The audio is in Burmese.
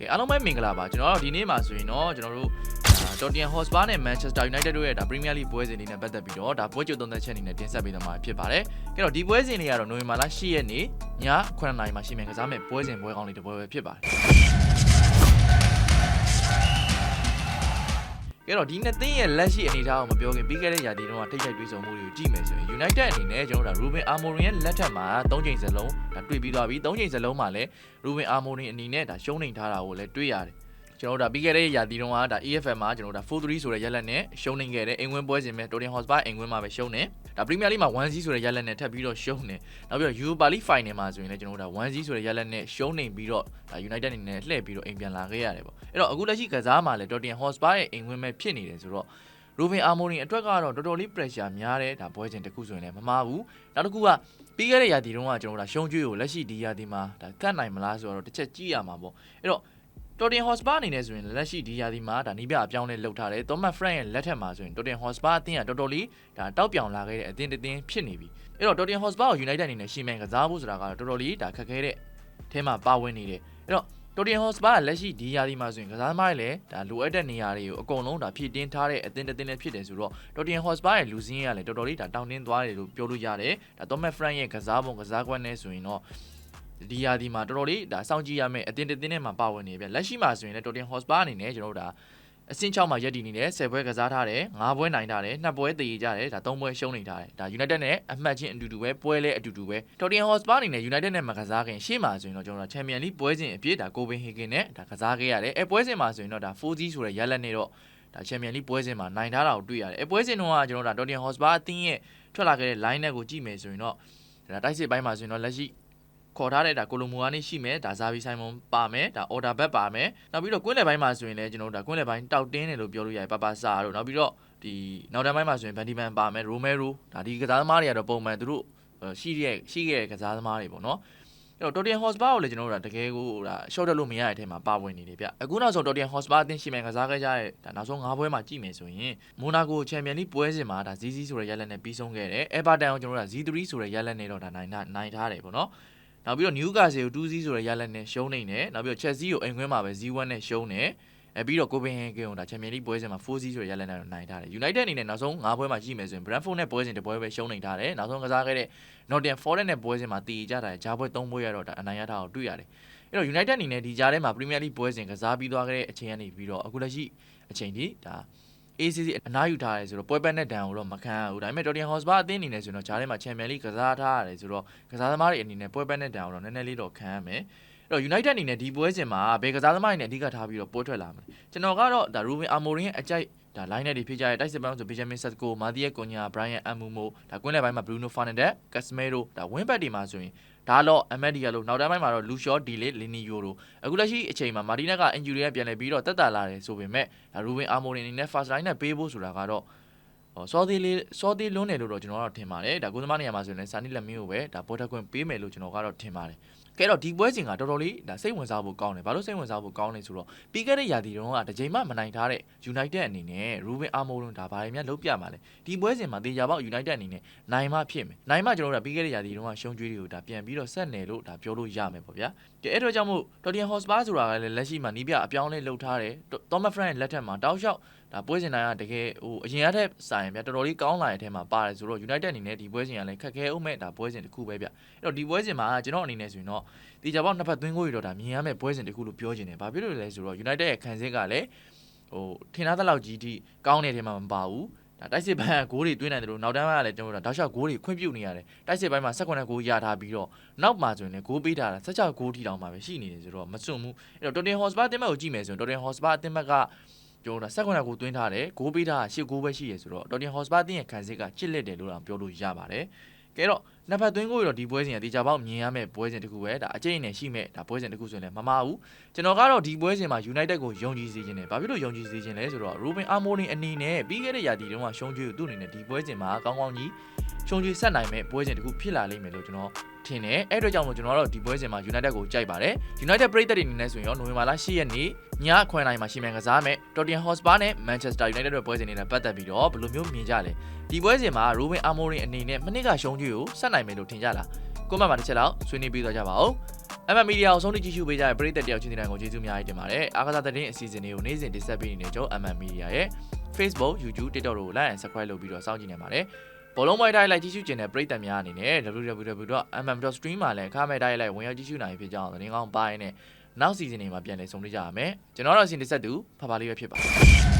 ကဲအားလုံးပဲမင်္ဂလာပါကျွန်တော်တို့ဒီနေ့မှာဆိုရင်တော့ကျွန်တော်တို့ဒါ Tottenham Hotspur နဲ့ Manchester United တို့ရဲ့ဒါ Premier League ပွဲစဉ်တွေနဲ့ပတ်သက်ပြီးတော့ဒါပွဲကြိုသုံးသက်ချက်အနေနဲ့တင်ဆက်ပေးသွားမှာဖြစ်ပါတယ်။ကဲတော့ဒီပွဲစဉ်တွေကတော့နိုဝင်ဘာလ10ရက်နေ့ည9:00နာရီမှာရှိမယ်ကစားမဲ့ပွဲစဉ်ပွဲကောင်းလေးတစ်ပွဲပဲဖြစ်ပါတယ်။ ကဲတော့ဒီနှစ်သင်းရဲ့လက်ရှိအနေအထားကိုမပြောခင်ပြီးခဲ့တဲ့ရာသီတုန်းကထိတ်ထိုက်တွေးဆုံမှုတွေကိုကြည့်မယ်ဆိုရင် United အနေနဲ့ကျွန်တော်တို့ဒါ Ruben Amorim ရဲ့လက်ထက်မှာ3ချိန်စလုံးဒါတွေ့ပြီးသွားပြီ3ချိန်စလုံးမှာလည်း Ruben Amorim အနေနဲ့ဒါရှုံးနေထားတာကိုလည်းတွေ့ရတယ် ကျွန်တော်တို့ဒါပြီးခဲ့တဲ့ရာသီတုန်းကဒါ EFL မှာကျွန်တော်တို့ဒါ4-3ဆိုတဲ့ရက်လက်နဲ့ရှုံးနေခဲ့တယ်အင်ဝင်ပွဲစဉ်မဲ့ Tottenham Hotspur အင်ဝင်မှာပဲရှုံးတယ်ဒါ Premier League မှာ1-0ဆိုတဲ့ရက်လက်နဲ့ထပ်ပြီးတော့ရှုံးတယ်နောက်ပြီးတော့ Europa League Final မှာဆိုရင်လည်းကျွန်တော်တို့ဒါ1-0ဆိုတဲ့ရက်လက်နဲ့ရှုံးနေပြီးတော့ဒါ United အနေနဲ့လှည့်ပြီးတော့အိမ်ပြန်လာခဲ့ရတယ်ပေါ့အဲ့တော့အခုလက်ရှိကစားမှာလည်း Tottenham Hotspur ရဲ့အိမ်ဝင်မဲ့ဖြစ်နေတယ်ဆိုတော့ Ruben Amorim အတွက်ကတော့တော်တော်လေး pressure များတယ်ဒါပွဲစဉ်တစ်ခုဆိုရင်လည်းမမှားဘူးနောက်တစ်ခုကပြီးခဲ့တဲ့ရာသီတုန်းကကျွန်တော်တို့ဒါရှုံးကျွေးကိုလက်ရှိဒီရာသီမှာဒါကတ်နိုင်မလားဆိုတော့တစ်ချက်ကြည့်ရမှာပေါ့အဲ့တော့ Tottenham Hotspur အနေနဲ့ဆိုရင်လက်ရှိဒီရာသီမှာဒါနီးပြအပြောင်းလဲလုပ်ထားတယ် Thomas Frank ရဲ့လက်ထက်မှာဆိုရင် Tottenham Hotspur အသင်းကတော်တော်လေးဒါတောက်ပြောင်လာခဲ့တဲ့အသင်းတစ်သင်းဖြစ်နေပြီအဲ့တော့ Tottenham Hotspur ကို United အနေနဲ့ရှီမန်ကစားဖို့ဆိုတာကတော့တော်တော်လေးဒါခက်ခဲတဲ့အဲမှာပါဝင်နေတယ်အဲ့တော့ Tottenham Hotspur ကလက်ရှိဒီရာသီမှာဆိုရင်ကစားသမားတွေလည်းဒါလိုအပ်တဲ့နေရာတွေကိုအကုန်လုံးဒါဖြည့်တင်းထားတဲ့အသင်းတစ်သင်းလည်းဖြစ်တယ်ဆိုတော့ Tottenham Hotspur ရဲ့လူစင်းရလည်းတော်တော်လေးဒါတောင်းတင်းသွားတယ်လို့ပြောလို့ရတယ်ဒါ Thomas Frank ရဲ့ကစားပုံကစားကွက်နဲ့ဆိုရင်တော့ ဒီရာသီမှာတော်တော်လေးဒါစောင့်ကြည့်ရမယ်အသင်းတစ်သင်းနဲ့မှာပါဝင်နေပြီလက်ရှိမှာဆိုရင်လည်း Tottenham Hotspur အနေနဲ့ကျွန်တော်တို့ဒါအဆင့်6မှာရက်တည်နေတယ်10ပွဲကစားထားတယ်9ပွဲနိုင်ထားတယ်2ပွဲတည်ကြတယ်ဒါ3ပွဲရှုံးနေထားတယ်ဒါ United နဲ့အမှတ်ချင်းအတူတူပဲပွဲလဲအတူတူပဲ Tottenham Hotspur အနေနဲ့ United နဲ့မကစားခင်ရှေ့မှာဆိုရင်တော့ကျွန်တော်တို့ Champions League ပွဲစဉ်အပြည့်ဒါ Copenhagen နဲ့ဒါကစားခဲ့ရတယ်အဲပွဲစဉ်မှာဆိုရင်တော့ဒါ 4G ဆိုတဲ့ရလက်နဲ့တော့ဒါ Champions League ပွဲစဉ်မှာနိုင်ထားတာကိုတွေ့ရတယ်အဲပွဲစဉ်တုန်းကကျွန်တော်တို့ဒါ Tottenham Hotspur အသင်းရဲ့ထွက်လာခဲ့တဲ့ line နဲ့ကိုကြည့်မယ်ဆိုရင်တော့ဒါတိုက်စစ်ပိုင်းမှာဆိုရင်တော့လက်ရှိ ခေါ်ထားတဲ့ဒါကိုလိုမိုကနေရှိမယ်ဒါဇာဗီဆိုင်မွန်ပါမယ်ဒါအော်ဒါဘက်ပါမယ်နောက်ပြီးတော့ကွင်းလယ်ပိုင်းမှာဆိုရင်လည်းကျွန်တော်တို့ဒါကွင်းလယ်ပိုင်းတောက်တင်းတယ်လို့ပြောလို့ရတယ်ပပဆာတို့နောက်ပြီးတော့ဒီနောက်တန်းပိုင်းမှာဆိုရင်ဗန်ဒီမန်ပါမယ်ရိုမဲရိုဒါဒီကစားသမားတွေကတော့ပုံမှန်သူတို့ရှိရဲ့ရှိခဲ့တဲ့ကစားသမားတွေပေါ့နော်အဲ့တော့ Tottenham Hotspur ကိုလည်းကျွန်တော်တို့ဒါတကယ်ကိုဒါ short တက်လို့မရတဲ့အထက်မှာပါဝင်နေတယ်ဗျအခုနောက်ဆုံး Tottenham Hotspur အသင်းရှိမှန်ကစားခဲ့ကြတဲ့ဒါနောက်ဆုံး၅ပွဲမှာကြည့်မယ်ဆိုရင် Monaco Champions League ပွဲစဉ်မှာဒါ ZZ ဆိုတဲ့ရက်လက်နဲ့ပြီးဆုံးခဲ့တယ် Everton ကိုကျွန်တော်တို့ဒါ Z3 ဆိုတဲ့ရက်လက်နဲ့တော့ဒါနိုင်နိုင်ထားတယ်ပေါ့နော် နောက်ပြီးတော့ Newcastle ကို2-0ဆိုတဲ့ရက်လက်နဲ့ရှုံးနေတယ်နောက်ပြီးတော့ Chelsea ကိုအိမ်ခွင်းမှာပဲ Z1 နဲ့ရှုံးတယ်အဲပြီးတော့ Copenhagen ကိုဒါ Champions League ပွဲစဉ်မှာ4-0ဆိုတဲ့ရက်လက်နဲ့တော့နိုင်ထားတယ် United အနေနဲ့နောက်ဆုံး၅ပွဲမှာကြည့်မယ်ဆိုရင် Brentford နဲ့ပွဲစဉ်တစ်ပွဲပဲရှုံးနေထားတယ်နောက်ဆုံးကစားခဲ့တဲ့ Nottingham Forest နဲ့ပွဲစဉ်မှာတည်ကြတာဂျားပွဲ၃ပွဲရတော့ဒါအနိုင်ရတာကိုတွေ့ရတယ်အဲ့တော့ United အနေနဲ့ဒီကြားထဲမှာ Premier League ပွဲစဉ်ကစားပြီးသွားခဲ့တဲ့အချိန်ကနေပြီးတော့အခုလက်ရှိအချိန်ဒီဒါ ACC အနားယူထားတယ်ဆိုတော့ပွဲပတ်နဲ့ဒဏ်ကိုတော့မခံရဘူးဒါပေမဲ့ Tottenham Hotspur အသင်းအနေနဲ့ဆိုတော့ဂျားထဲမှာ Champions League ကစားထားရတယ်ဆိုတော့ကစားသမားတွေအနေနဲ့ပွဲပတ်နဲ့ဒဏ်ကိုတော့နည်းနည်းလေးတော့ခံရမယ်အဲ့တော့ United အနေနဲ့ဒီပွဲစဉ်မှာဘယ်ကစားသမားတွေနဲ့အဓိကထားပြီးတော့ပွဲထွက်လာမလဲကျွန်တော်ကတော့ဒါ Ruben Amorim ရဲ့အကြိုက် ဒါ line နဲ့ဒီဖြစ်ကြတဲ့တိုက်စစ်ပန်းဆို Benjamin Sesko, Matías Cunha, Brian Mbeumo ဒါကွင်းလယ်ပိုင်းမှာ Bruno Fernandes, Casemiro ဒါ wing back တွေမှာဆိုရင်ဒါတော့ Ahmed Diallo နောက်တိုင်းပိုင်းမှာတော့ Lucio Dele, Linio တို့အခုလက်ရှိအချိန်မှာ Martinez က injury နဲ့ပြန်လည်ပြီးတော့တက်တာလာတယ်ဆိုပေမဲ့ဒါ Ruben Amorim အနေနဲ့ first line နဲ့ပေးဖို့ဆိုတာကတော့ဟော စောသေးလေးစောသေးလွန်းတယ်လို့တော့ကျွန်တော်ကတော့ထင်ပါတယ်ဒါကုသမားနေရာမှာဆိုရင်လည်းစာနီလက်မင်းကိုပဲဒါပေါ်ထက်ခွင့်ပေးမယ်လို့ကျွန်တော်ကတော့ထင်ပါတယ်ကဲတော့ဒီပွဲစဉ်ကတော်တော်လေးဒါစိတ်ဝင်စားဖို့ကောင်းတယ်ဘာလို့စိတ်ဝင်စားဖို့ကောင်းလဲဆိုတော့ပြီးခဲ့တဲ့ရာသီတုန်းကတစ်ချိန်မှမနိုင်ထားတဲ့ United အနေနဲ့ Ruben Amorim ဒါဘာတွေများလုပ်ပြမှာလဲဒီပွဲစဉ်မှာတေချာပေါက် United အနေနဲ့နိုင်မှဖြစ်မယ်နိုင်မှကျွန်တော်တို့ကပြီးခဲ့တဲ့ရာသီတုန်းကရှုံးကျွေးတွေကိုဒါပြန်ပြီးတော့ဆက်နယ်လို့ဒါပြောလို့ရမယ်ပေါ့ဗျာကဲအဲ့တော့ကြောင့်မို့ Tottenham Hotspur ဆိုတာကလည်းလက်ရှိမှာနီးပြအပြောင်းလဲလုပ်ထားတယ် Thomas Frank လက်ထက်မှာတောက်လျှောက် ဒါပွဲစဉ်တိုင်းကတကယ်ဟိုအရင်ကတည်းကစာရင်ဗျာတော်တော်လေးကောင်းလာတဲ့အထက်မှာပါတယ်ဆိုတော့ United အနေနဲ့ဒီပွဲစဉ်ကလည်းခက်ခဲအောင်မဲ့ဒါပွဲစဉ်တစ်ခုပဲဗျအဲ့တော့ဒီပွဲစဉ်မှာကျွန်တော်အနေနဲ့ဆိုရင်တော့ဒီကြပေါက်နှစ်ဖက်သွင်းကိုရတော့ဒါမြင်ရမယ့်ပွဲစဉ်တစ်ခုလို့ပြောချင်တယ်ဘာဖြစ်လို့လဲဆိုတော့ United ရဲ့ခံစစ်ကလည်းဟိုထင်သားတဲ့လောက်ကြီးထိကောင်းတဲ့အထက်မှာမပါဘူးဒါတိုက်စစ်ပိုင်းကဂိုးတွေတွင်းနိုင်တယ်လို့နောက်တန်းကလည်းကျွန်တော်တို့တောက်လျှောက်ဂိုးတွေခွင့်ပြုနေရတယ်တိုက်စစ်ပိုင်းမှာ18ဂိုးရထားပြီးတော့နောက်မှာဆိုရင်လည်းဂိုးပေးထားတာ16ဂိုးထိတောင်မှပဲရှိနေတယ်ဆိုတော့မစွန့်ဘူးအဲ့တော့ Tottenham Hotspur အသင်းဘက်ကိုကြည့်မယ်ဆိုရင် Tottenham Hotspur အသင်းဘက်က ကျွန်တော်18ဂိုးသွင်းထားတယ်ဂိုးပေးထားတာ10ဂိုးပဲရှိရဆိုတော့ Tottenham Hotspur အသင်းရဲ့ခံစစ်ကချစ်လက်တယ်လို့တော့ပြောလို့ရပါတယ်ကဲတော့နှစ်ဖက်သွင်းကိုတော့ဒီပွဲစဉ်ကတေချာပေါက်မြင်ရမယ့်ပွဲစဉ်တစ်ခုပဲဒါအကျိတ်နဲ့ရှိမဲ့ဒါပွဲစဉ်တစ်ခုဆိုရင်လည်းမမှားဘူးကျွန်တော်ကတော့ဒီပွဲစဉ်မှာ United ကိုယုံကြည်စေခြင်းနဲ့ဘာဖြစ်လို့ယုံကြည်စေခြင်းလဲဆိုတော့ Ruben Amorim အနေနဲ့ပြီးခဲ့တဲ့ရာသီတုန်းကရှုံးကျွေးကိုသူ့အနေနဲ့ဒီပွဲစဉ်မှာကောင်းကောင်းကြီးရှုံးကျွေးဆက်နိုင်မဲ့ပွဲစဉ်တစ်ခုဖြစ်လာလိမ့်မယ်လို့ကျွန်တော် ထင်တယ်အဲ့အတွက်ကြောင့်မို့ကျွန်တော်တို့ဒီပွဲစဉ်မှာ United ကိုကြိုက်ပါတယ် United ပရိသတ်တွေအနေနဲ့ဆိုရင်ရောနိုဝင်ဘာလ10ရက်နေ့ည9:00နာရီမှာရှိမှန်ကစားမယ် Tottenham Hotspur နဲ့ Manchester United တို့ပွဲစဉ်တွေနဲ့ပတ်သက်ပြီးတော့ဘယ်လိုမျိုးမြင်ကြလဲဒီပွဲစဉ်မှာ Ruben Amorim အနေနဲ့မနစ်ကရှုံးကျွေးကိုဆက်နိုင်မယ်လို့ထင်ကြလားကွန်မန့်မှာတစ်ချက်လောက်ဆွေးနွေးပြီးတော့ကြပါဦး MM Media ကိုဆုံးဖြတ်ကြည့်ရှုပေးကြတဲ့ပရိသတ်တယောက်ချင်းတိုင်းကိုကျေးဇူးအများကြီးတင်ပါတယ်အားကစားသတင်းအစီအစဉ်တွေကိုနေ့စဉ်တင်ဆက်ပေးနေကြ MM Media ရဲ့ Facebook YouTube TikTok တို့ကို like and subscribe လုပ်ပြီးတော့စောင့်ကြည့်နေပါတယ် ဘောလုံးပွဲတိုင်းလိုက်ကြည့်ရှုခြင်းတဲ့ပရိသတ်များအနေနဲ့ www.mm.stream မှာလည်းအခမဲ့တိုင်းလိုက်ဝင်ရောက်ကြည့်ရှုနိုင်ဖြစ်ကြောင်းသတင်းကောင်းပိုင်းနဲ့နောက်စီဇန်တွေမှာပြန်လည်ဆုံတွေ့ကြရမယ်ကျွန်တော်တို့အစီအစဉ်တစ်ဆက်တူဖဖလေးပဲဖြစ်ပါတယ်